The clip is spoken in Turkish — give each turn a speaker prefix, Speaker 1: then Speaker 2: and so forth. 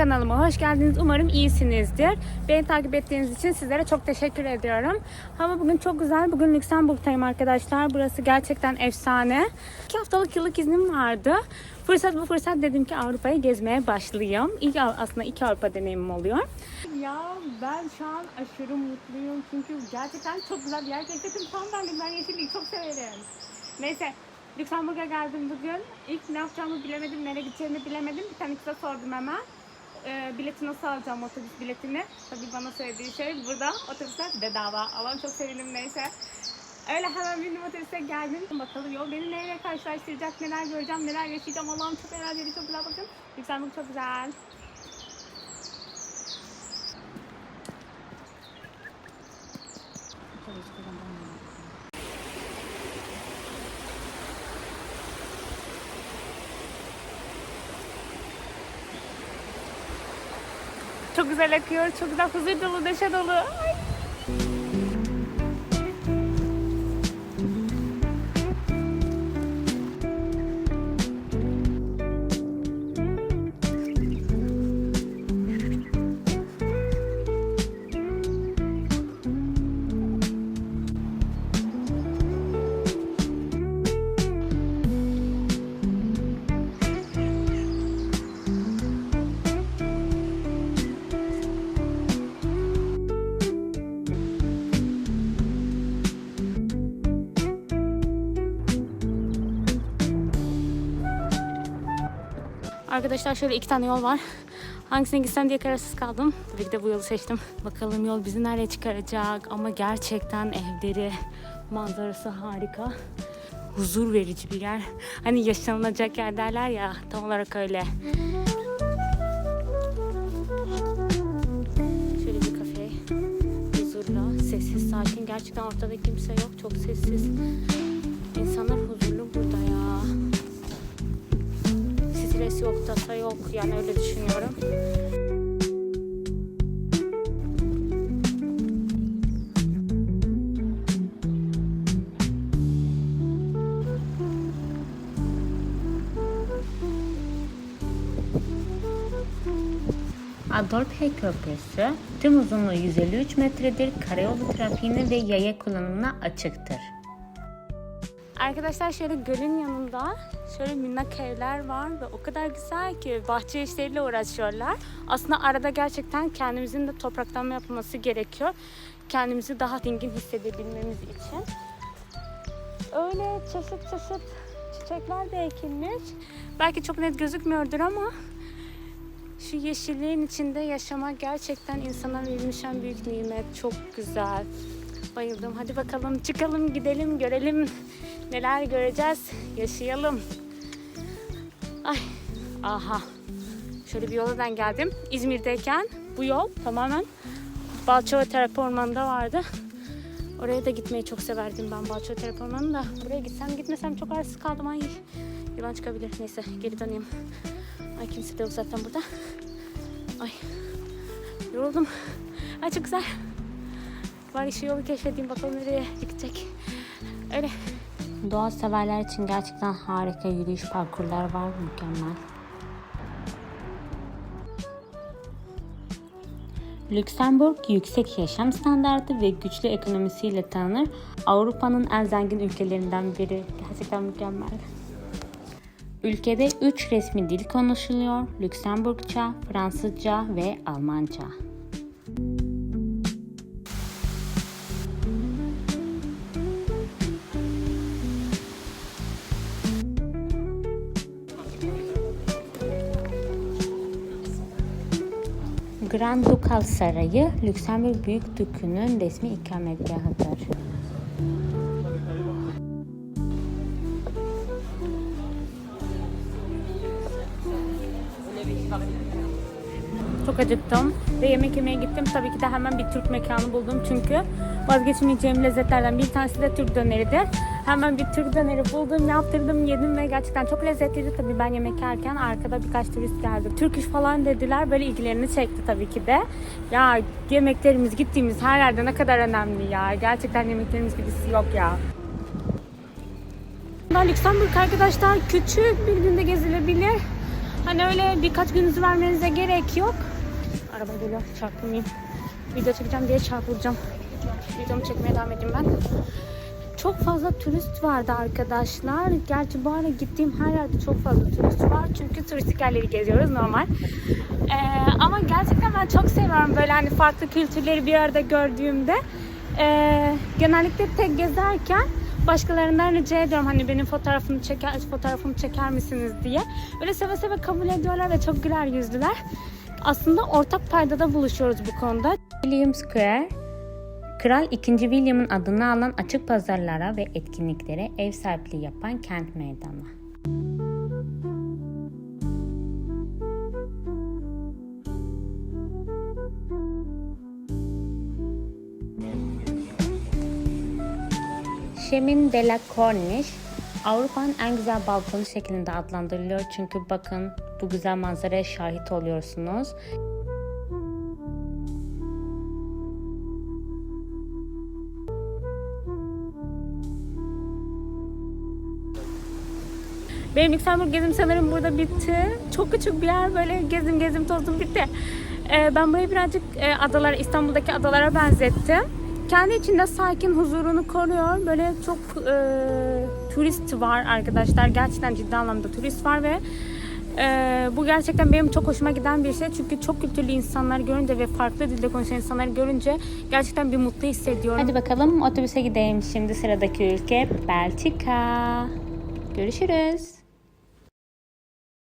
Speaker 1: Kanalıma hoş geldiniz. Umarım iyisinizdir. Beni takip ettiğiniz için sizlere çok teşekkür ediyorum. Hava bugün çok güzel. Bugün Lüksemburg'tayım arkadaşlar. Burası gerçekten efsane. İki haftalık yıllık iznim vardı. Fırsat bu fırsat dedim ki Avrupa'yı gezmeye başlayayım. İlk aslında iki Avrupa deneyimim oluyor. Ya ben şu an aşırı mutluyum. Çünkü gerçekten çok güzel bir yer keşfettim. Tam ben ben yeşilliği çok severim. Neyse Lüksemburg'a geldim bugün. İlk ne yapacağımı bilemedim, nereye gideceğimi bilemedim. Bir tane kıza sordum hemen. Ee, bileti nasıl alacağım otobüs biletini? Tabii bana söylediği şey burada otobüsler bedava. Allah'ım çok sevindim neyse. Öyle hemen bindim otobüse geldim. Bakalım yol beni neyle karşılaştıracak, neler göreceğim, neler yaşayacağım. Allah'ım çok eğlenceli, çok güzel bakın. Lüksemburg çok güzel. Çok güzel akıyor, çok güzel huzur dolu, neşe dolu. Ay. Arkadaşlar şöyle iki tane yol var. Hangisine gitsem diye kararsız kaldım. Tabii ki de bu yolu seçtim. Bakalım yol bizi nereye çıkaracak. Ama gerçekten evleri, manzarası harika. Huzur verici bir yer. Hani yaşanılacak yer derler ya tam olarak öyle. Şöyle bir kafe. Huzurlu, sessiz, sakin. Gerçekten ortada kimse yok. Çok sessiz. İnsanlar huzurlu burada ya stres yok, tasa yok. Yani öyle düşünüyorum. Adolf Hey Köprüsü tüm uzunluğu 153 metredir. Karayolu trafiğine ve yaya kullanımına açıktır. Arkadaşlar şöyle gölün yanında şöyle minnak evler var ve o kadar güzel ki bahçe işleriyle uğraşıyorlar. Aslında arada gerçekten kendimizin de topraklanma yapılması gerekiyor. Kendimizi daha dingin hissedebilmemiz için. Öyle çeşit çeşit çiçekler de ekilmiş. Belki çok net gözükmüyordur ama şu yeşilliğin içinde yaşamak gerçekten insana verilmiş en büyük nimet. Çok güzel. Bayıldım. Hadi bakalım çıkalım gidelim görelim neler göreceğiz. Yaşayalım. Ay. Aha. Şöyle bir yoldan geldim. İzmir'deyken bu yol tamamen Balçova Terapi Ormanı'nda vardı. Oraya da gitmeyi çok severdim ben Balçova Terapi Ormanı'nda. Buraya gitsem gitmesem çok arsız kaldım. Ay yılan çıkabilir. Neyse geri döneyim. Ay kimse de yok zaten burada. Ay yoruldum. Ay çok güzel. Bari şu yolu keşfedeyim bakalım nereye gidecek. Öyle. Doğa severler için gerçekten harika yürüyüş parkurlar var. Mükemmel. Lüksemburg yüksek yaşam standartı ve güçlü ekonomisiyle tanınır. Avrupa'nın en zengin ülkelerinden biri. Gerçekten mükemmel. Ülkede 3 resmi dil konuşuluyor. Lüksemburgça, Fransızca ve Almanca. Grand Ducal Sarayı, Lüksemburg Büyük Dükü'nün resmi ikametgahıdır. Çok acıktım ve yemek yemeye gittim. Tabii ki de hemen bir Türk mekanı buldum çünkü vazgeçmeyeceğim lezzetlerden bir tanesi de Türk döneridir. Hemen bir Türk döneri buldum, yaptırdım, yedim ve gerçekten çok lezzetliydi. Tabii ben yemek yerken arkada birkaç turist geldi. Türk iş falan dediler, böyle ilgilerini çekti tabii ki de. Ya yemeklerimiz gittiğimiz her yerde ne kadar önemli ya. Gerçekten yemeklerimiz gibisi yok ya. Lüksemburg arkadaşlar küçük bir günde gezilebilir. Hani öyle birkaç gününüzü vermenize gerek yok. Araba geliyor çarpılmayayım. Video çekeceğim diye çarpılacağım. Videomu çekmeye devam edeyim ben. Çok fazla turist vardı arkadaşlar. Gerçi bu ara gittiğim her yerde çok fazla turist var. Çünkü turistik yerleri geziyoruz normal. Ee, ama gerçekten ben çok seviyorum böyle hani farklı kültürleri bir arada gördüğümde. Ee, genellikle tek gezerken başkalarından rica ediyorum hani benim fotoğrafımı çeker fotoğrafımı çeker misiniz diye. Öyle seve seve kabul ediyorlar ve çok güler yüzlüler. Aslında ortak paydada buluşuyoruz bu konuda. William Square Kral 2. William'ın adını alan açık pazarlara ve etkinliklere ev sahipliği yapan kent meydanı. Chemin de la Corniche Avrupa'nın en güzel balkonu şeklinde adlandırılıyor çünkü bakın bu güzel manzaraya şahit oluyorsunuz. Benim Lüksemburg gezim sanırım burada bitti. Çok küçük bir yer böyle gezim gezim tozdum bitti. Ee, ben burayı birazcık e, adalar, İstanbul'daki adalara benzettim. Kendi içinde sakin huzurunu koruyor. Böyle çok e, turist var arkadaşlar. Gerçekten ciddi anlamda turist var ve e, bu gerçekten benim çok hoşuma giden bir şey. Çünkü çok kültürlü insanlar görünce ve farklı dilde konuşan insanları görünce gerçekten bir mutlu hissediyorum. Hadi bakalım otobüse gidelim. Şimdi sıradaki ülke Belçika. Görüşürüz.